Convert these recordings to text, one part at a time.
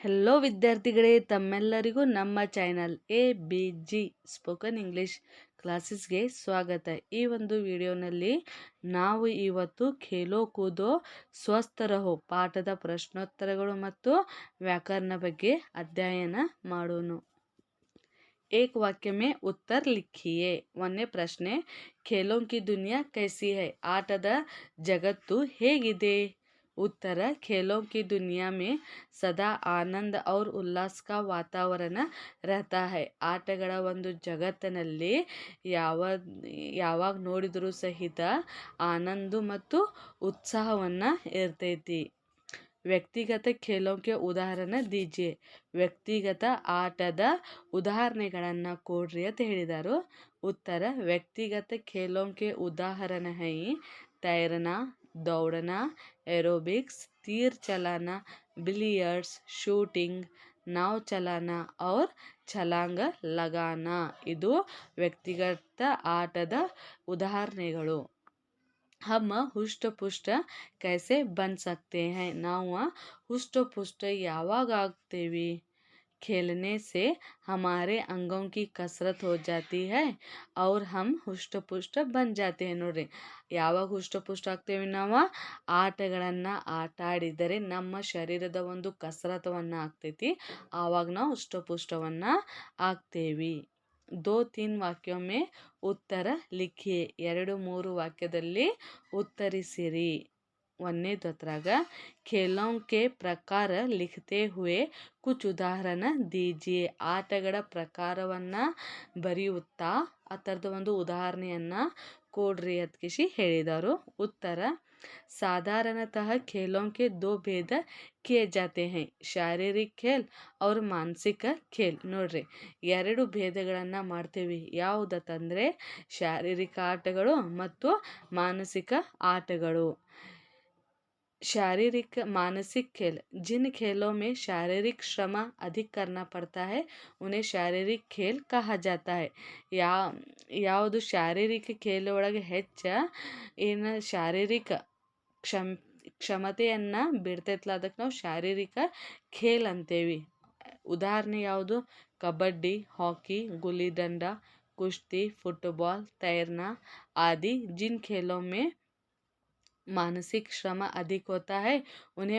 Hello ವಿದ್ಯಾರ್ಥಿಗಳೇ, ತಮ್ಮೆಲ್ಲರಿಗೂ ನಮ್ಮ channel A B G spoken English ಕ್ಲಾಸಸ್ಗೆ ಸ್ವಾಗತ. ಈ ಒಂದು ವಿಡಿಯೋನಲ್ಲಿ ನಾವು ಇವತ್ತು ಖೇಲೋ ಕೂದೋ ಸ್ವಸ್ಥರಹೋ ಪಾಠದ ಪ್ರಶ್ನೋತ್ತರಗಳು ಮತ್ತು ವ್ಯಾಕರಣ ಬಗ್ಗೆ ಅಧ್ಯಯನ ಮಾಡೋಣ. ಏಕ್ ವಾಕ್ಯ ಮೇ ಉತ್ತರ ಲಿಖಿಯೇ. ಒಂದೇ ಪ್ರಶ್ನೆ, ಖೇಲೋಂಕಿ ದುನಿಯಾ ಕೈಸಿ ಹೈ? ಆಟದ ಜಗತ್ತು ಹೇಗಿದೆ? उत्तर खेलों की दुनिया में ಸದಾ ಆನಂದ और ಉಲ್ಲಾಸ का ವಾತಾವರಣ रहता है ಆಟಗಳ ಒಂದು ಜಗತ್ತಿನಲ್ಲಿ ಯಾವ ಯಾವಾಗ ನೋಡಿದರೂ ಸಹಿತ ಆನಂದ ಮತ್ತು ಉತ್ಸಾಹವನ್ನು ಇರ್ತೈತಿ ವ್ಯಕ್ತಿಗತ ಖೇಲೋಂಕೆ ಉದಾಹರಣೆ ದೀಜಿಯೆ ವ್ಯಕ್ತಿಗತ ಆಟದ ಉದಾಹರಣೆಗಳನ್ನು ಕೊಡ್ರಿ ಅಂತ ಹೇಳಿದರು ಉತ್ತರ ವ್ಯಕ್ತಿಗತ ಖೇಲೋಂಕೆ ಉದಾಹರಣೆ ಹೈ ತೈರನಾ दौड़ना एरोबिक्स तीर चलाना बिलियर्ड्स शूटिंग नाव चलाना और ಛಲಾಂಗ ಲಗಾನ ಇದು ವ್ಯಕ್ತಿಗತ ಆಟದ ಉದಾಹರಣೆಗಳು हम ಹುಷ್ಟ ಪುಷ್ಟ कैसे बन सकते हैं ನಾವು ಹುಷ್ಟ ಪುಷ್ಟ ಯಾವಾಗ ಆಗ್ತೇವಿ खेलने से हमारे अंगों की कसरत हो जाती है और हम ಹುಷ್ಟ ಪುಷ್ಟ ಬನ್ ಜಾತೆ ನೋಡ್ರಿ ಯಾವಾಗ ಹುಷ್ಟ ಪುಷ್ಟ ಆಗ್ತೇವೆ ನಾವು ಆಟಗಳನ್ನು ಆಟ ಆಡಿದರೆ ನಮ್ಮ ಶರೀರದ ಒಂದು ಕಸರತ್ತವನ್ನು ಆಗ್ತೈತಿ ಆವಾಗ ನಾವು ಹುಷ್ಟಪುಷ್ಟವನ್ನು ಆಗ್ತೇವಿ ದೋ ತೀನ್ ವಾಕ್ಯೊಮ್ಮೆ ಉತ್ತರ ಲಿಖಿ ಎರಡು ಮೂರು ವಾಕ್ಯದಲ್ಲಿ ಉತ್ತರಿಸಿರಿ ಹತ್ರಾಗ ಖೇಲೋಂ ಕೆ ಪ್ರಕಾರ लिखते हुए कुछ ಉದಾಹರಣ दीजिए ಆಟಗಳ ಪ್ರಕಾರವನ್ನು ಬರೆಯುತ್ತಾ ಆ ಒಂದು ಉದಾಹರಣೆಯನ್ನು ಕೊಡ್ರಿ ಅತ್ಕಿಸಿ ಹೇಳಿದರು. ಉತ್ತರ, ಸಾಧಾರಣತಃ ಕೆ ದೋ ಭೇದ किए ಜಾತೆ ಹೈ. ಶಾರೀರಿಕ ಖೇಲ್ ಅವ್ರ ಮಾನಸಿಕ ಖೇಲ್. ನೋಡ್ರಿ, ಎರಡು ಭೇದಗಳನ್ನು ಮಾಡ್ತೀವಿ. ಯಾವುದತ್ತಂದರೆ ಶಾರೀರಿಕ ಆಟಗಳು ಮತ್ತು ಮಾನಸಿಕ ಆಟಗಳು. शारीरिक मानसिक खेल जिन खेलों में शारीरिक श्रम अधिक करना पड़ता है उन्हें शारीरिक खेल कहा जाता है ಯಾ ಯಾವುದು ಶಾರೀರಿಕ ಖೇಲ್ ಒಳಗೆ ಹೆಚ್ಚು ಏನು ಶಾರೀರಿಕ ಕ್ಷಮ್ ಕ್ಷಮತೆಯನ್ನು ಬಿಡ್ತೈತಲ್ಲ ಅದಕ್ಕೆ ನಾವು ಶಾರೀರಿಕ ಖೇಲ್ ಅಂತೇವಿ ಉದಾಹರಣೆ ಯಾವುದು ಕಬಡ್ಡಿ ಹಾಕಿ ಗುಲ್ಲಿ ದಂಡ ಕುಸ್ತಿ ಫುಟ್ಬಾಲ್ ತೈರ್ನಾ ಆದಿ ಜಿನ್ खेलों में ಮಾನಸಿಕ ಶ್ರಮ ಅಧಿಕ ಹೋತಾ ಹೈ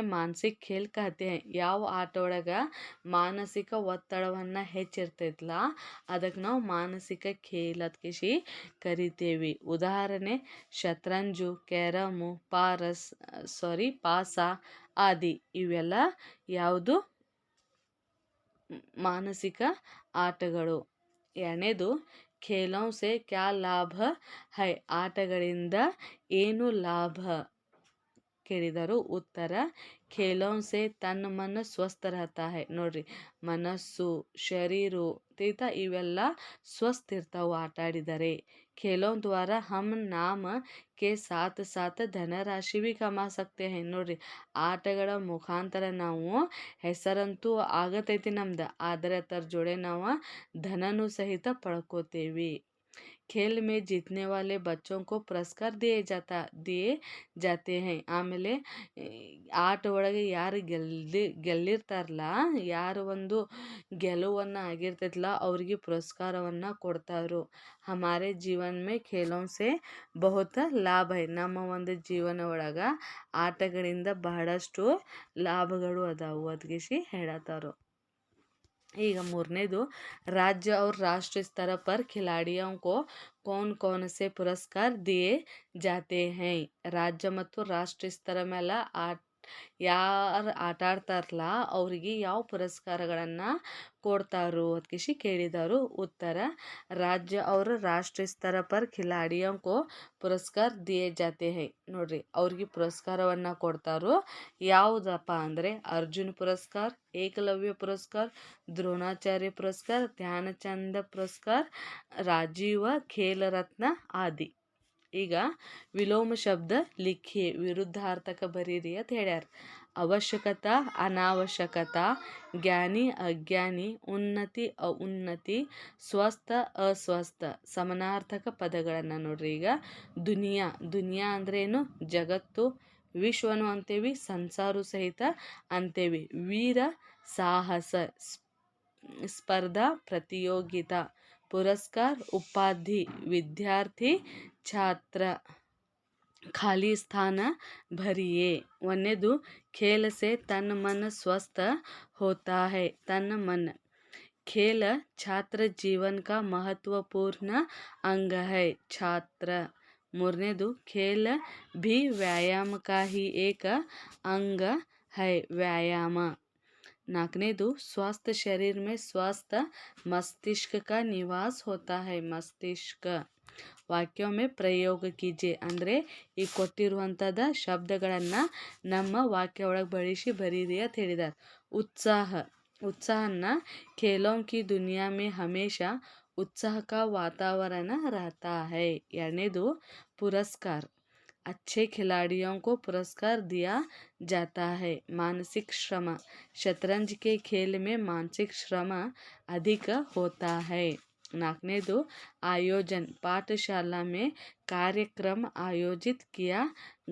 ಮಾನಸಿಕ ಖೇಲ್ ಕಹತೆ ಹೈ ಯಾವ ಆಟೊಳಗೆ ಮಾನಸಿಕ ಒತ್ತಡವನ್ನು ಹೆಚ್ಚಿರ್ತೈತಲ್ಲ ಅದಕ್ಕೆ ನಾವು ಮಾನಸಿಕ ಖೇಲ್ ಅದ್ಕಿಸಿ ಕರಿತೇವೆ ಉದಾಹರಣೆ ಶತ್ರಂಜು ಕ್ಯಾರಮು ಪಾರಸ್ ಸಾರಿ ಪಾಸ ಆದಿ ಇವೆಲ್ಲ ಯಾವುದು ಮಾನಸಿಕ ಆಟಗಳು ಎರಡನೇದು ಖೇಲೋಂ ಸೆ ಕ್ಯಾ ಲಾಭ ಹೈ ಆಟಗಳಿಂದ ಏನು ಲಾಭ ಕೇಳಿದರು ಉತ್ತರ ಖೇಲೋಂ ಸೆ ತನ್ನ ಮನ ಸ್ವಸ್ಥ रहता है ನೋಡ್ರಿ ಮನಸ್ಸು ಶರೀರು ತೀತ ಇವೆಲ್ಲ ಸ್ವಸ್ಥ ಇರ್ತಾವೆ ಆಟ ಆಡಿದರೆ खेलों द्वारा हम नाम के साथ साथ ಧನರಾಶಿ ಭೀ ಕಮಾ ಸಕ್ತೆ ಹೈ ನೋಡ್ರಿ ಆಟಗಳ ಮುಖಾಂತರ ನಾವು ಹೆಸರಂತೂ ಆಗತೈತಿ ನಮ್ದು ಆದರೆ ಅದರ ಜೋಡೆ ನಾವು ಧನನೂ ಸಹಿತ ಪಡ್ಕೋತೇವಿ खेल में जीतने वाले बच्चों को पुरस्कार दिए जाता दिए जाते हैं ಆಮೇಲೆ ಆಟ ಒಳಗೆ ಯಾರು ಗೆಲ್ಲಿ ಗೆಲ್ಲಿರ್ತಾರಲ್ಲ ಯಾರು ಒಂದು ಗೆಲುವನ್ನು ಆಗಿರ್ತೈತಲ್ಲ ಅವರಿಗೆ ಪುರಸ್ಕಾರವನ್ನು ಕೊಡ್ತಾರೋ ಹಮಾರೆ ಜೀವನ ಮೇ ಖೇಲೋಂ ಸೆ ಬಹುತ ಲಾಭ है ನಮ್ಮ ಒಂದು ಜೀವನ ಒಳಗೆ ಆಟಗಳಿಂದ ಬಹಳಷ್ಟು ಲಾಭಗಳು ಅದಾವು ಅದ್ಗಿಸಿ ಹೇಳತ್ತಾರು ಈಗ ಮೂರನೇದು राज्य और राष्ट्र स्तर पर खिलाड़ियों को कौन कौन से पुरस्कार दिए जाते हैं ರಾಜ್ಯ ಮತ್ತು ರಾಷ್ಟ್ರ ಸ್ತರ ಮೇಲೆ ಆಟ ಯಾರು ಆಟ ಆಡ್ತಾರಲ್ಲ ಅವರಿಗೆ ಯಾವ ಪುರಸ್ಕಾರಗಳನ್ನು ಕೊಡ್ತಾರೋ ಅದಕ್ಕಿಸಿ ಕೇಳಿದರು ಉತ್ತರ. ರಾಜ್ಯ ಅವರು ರಾಷ್ಟ್ರೀಯ ಸ್ತರ ಪರ್ ಖಿಲಾಡಿಯಂಕೋ ಪುರಸ್ಕಾರ ದಿಯೇ ಜಾತೆ ಹೈ. ನೋಡ್ರಿ, ಅವ್ರಿಗೆ ಪುರಸ್ಕಾರವನ್ನು ಕೊಡ್ತಾರೋ ಯಾವುದಪ್ಪ ಅಂದರೆ ಅರ್ಜುನ್ ಪುರಸ್ಕಾರ, ಏಕಲವ್ಯ ಪುರಸ್ಕಾರ, ದ್ರೋಣಾಚಾರ್ಯ ಪುರಸ್ಕಾರ, ಧ್ಯಾನಚಂದ ಪುರಸ್ಕಾರ, ರಾಜೀವ ಖೇಲರತ್ನ ಆದಿ. ಈಗ ವಿಲೋಮ ಶಬ್ದ ಲಿಖಿ ವಿರುದ್ಧಾರ್ಥಕ ಬರೀರಿ ಅಂತ ಹೇಳ್ಯಾರ. ಅವಶ್ಯಕತಾ, ಅನಾವಶ್ಯಕತಾ, ಜ್ಞಾನಿ, ಅಜ್ಞಾನಿ, ಉನ್ನತಿ, ಔನ್ನತಿ, ಸ್ವಸ್ಥ, ಅಸ್ವಸ್ಥ ಸಮನಾರ್ಥಕ ಪದಗಳನ್ನು ನೋಡ್ರಿ. ಈಗ ದುನಿಯಾ ದುನಿಯಾ ಅಂದ್ರೇನು? ಜಗತ್ತು, ವಿಶ್ವನು ಅಂತೇವಿ, ಸಂಸಾರು ಸಹಿತ ಅಂತೇವಿ. ವೀರ, ಸಾಹಸ ಸ್ಪರ್ಧಾ, ಪ್ರತಿಯೋಗಿತಾ, ಪುರಸ್ಕಾರ, ಉಪಾಧಿ, ವಿದ್ಯಾರ್ಥಿ छात्र खाली स्थान भरिए वन्यदु खेल से तन मन स्वस्थ होता है तन मन खेल छात्र जीवन का महत्वपूर्ण अंग है छात्र मूरनेदु खेल भी व्यायाम का ही एक अंग है व्यायाम नाकने नाकनेदु स्वस्थ शरीर में स्वस्थ मस्तिष्क का निवास होता है ಮಸ್ತಿಷ್ಕ ವಾಕ್ಯೊಮ್ಮೆ ಪ್ರಯೋಗ ಕೀಜೆ ಅಂದರೆ ಈ ಕೊಟ್ಟಿರುವಂಥದ್ದು ಶಬ್ದಗಳನ್ನು ನಮ್ಮ ವಾಕ್ಯ ಒಳಗೆ ಬಳಸಿ ಬರೀರಿ ಅಂತ ಹೇಳಿದ್ದಾರೆ ಉತ್ಸಾಹ उत्साहना खेलों की दुनिया में हमेशा उत्साह का वातावरण रहता है ಎರಡನೇದು पुरस्कार अच्छे खिलाड़ियों को पुरस्कार दिया जाता है मानसिक श्रम शतरंज के खेल में मानसिक श्रम अधिक होता है नाकनेदु आयोजन पाठशाला में कार्यक्रम आयोजित किया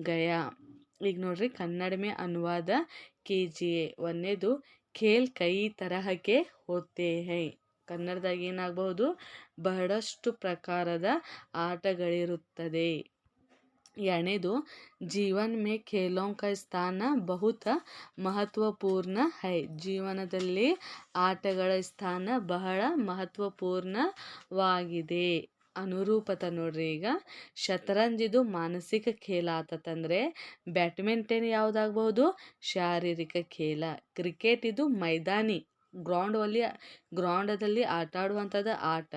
गया ಈಗ ನೋಡ್ರಿ ಕನ್ನಡ में अनुवाद कीजिए ಒಂದನೇದು ಖೇಲ್ ಕೈ ತರಹಕ್ಕೆ ಹೋತೆ ಹೈ ಕನ್ನಡದಾಗ ಏನಾಗಬಹುದು ಬಹಳಷ್ಟು ಪ್ರಕಾರದ ಆಟಗಳಿರುತ್ತದೆ ಎರಡನೇದು ಜೀವನ್ ಮೇ ಖೇಲೋಂ का ಸ್ಥಾನ ಬಹುತ ಮಹತ್ವಪೂರ್ಣ ಹೈ. ಜೀವನದಲ್ಲಿ ಆಟಗಳ ಸ್ಥಾನ ಬಹಳ ಮಹತ್ವಪೂರ್ಣವಾಗಿದೆ. ಅನುರೂಪತ ನೋಡ್ರಿ ಈಗ. ಶತರಂಜ್ ಇದು ಮಾನಸಿಕ ಖೇಲ ಆತತಂದರೆ ಬ್ಯಾಡ್ಮಿಂಟನ್ ಯಾವುದಾಗಬಹುದು? ಶಾರೀರಿಕ ಖೇಲ. ಕ್ರಿಕೆಟ್ ಇದು ಮೈದಾನಿ, ಗ್ರೌಂಡ್ ಅಲ್ಲಿ ಗ್ರೌಂಡದಲ್ಲಿ ಆಟ ಆಡುವಂಥದ್ದು ಆಟ,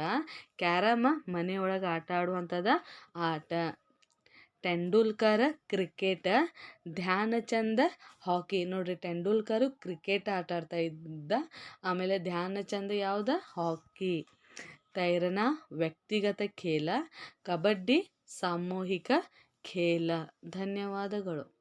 ಕ್ಯಾರಮ ಮನೆಯೊಳಗೆ ಆಟ ಆಡುವಂಥದ್ದು ಆಟ. Tendulkar cricket, Dhyanchand hockey. ನೋಡ್ರಿ, ತೆಂಡೂಲ್ಕರು ಕ್ರಿಕೆಟ್ ಆಟ ಆಡ್ತಾ ಇದ್ದ. ಆಮೇಲೆ ಧ್ಯಾನಚಂದ ಯಾವ್ದು? ಹಾಕಿ. ತೈರನ ವ್ಯಕ್ತಿಗತ ಖೇಲ, ಕಬಡ್ಡಿ ಸಾಮೂಹಿಕ ಖೇಲ. ಧನ್ಯವಾದಗಳು.